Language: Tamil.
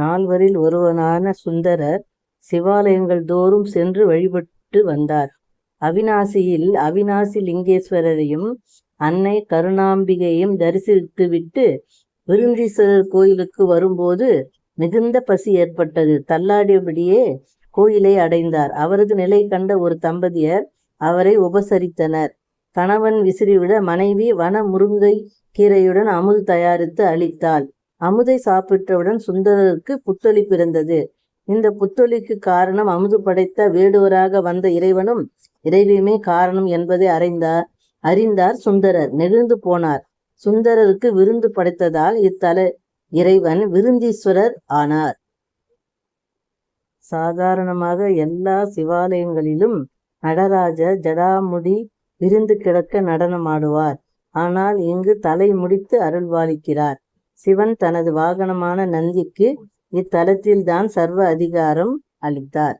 நால்வரில் ஒருவனான சுந்தரர் சிவாலயங்கள் தோறும் சென்று வழிபட்டு வந்தார். அவிநாசியில் அவிநாசி லிங்கேஸ்வரரையும் அன்னை கருணாம்பிகையும் தரிசித்துவிட்டு விருந்தீஸ்வரர் கோயிலுக்கு வரும்போது மிகுந்த பசி ஏற்பட்டது. தள்ளாடியபடியே கோயிலை அடைந்தார். அவரது நிலை கண்ட ஒரு தம்பதியர் அவரை உபசரித்தனர். கணவன் விசிறிவிட மனைவி வன முருங்கை கீரையுடன் அமுது தயாரித்து அளித்தாள். அமுதை சாப்பிட்டவுடன் சுந்தரருக்கு புத்தொளி பிறந்தது. இந்த புத்தொளிக்கு காரணம் அமுது படைத்த வேடுவராக வந்த இறைவனும் இறைவியுமே காரணம் என்பதை அறிந்தார் அறிந்தார் சுந்தரர். நெகிழ்ந்து போனார். சுந்தரருக்கு விருந்து படைத்ததால் இத்தல இறைவன் விருந்தீஸ்வரர் ஆனார். சாதாரணமாக எல்லா சிவாலயங்களிலும் நடராஜர் ஜடாமுடி விருந்து கிடக்க நடனமாடுவார். ஆனால் இங்கு தலை முடித்து அருள்வாளிக்கிறார். சிவன் தனது வாகனமான நந்திக்கு இத்தலத்தில்தான் சர்வ அதிகாரம் அளித்தார்.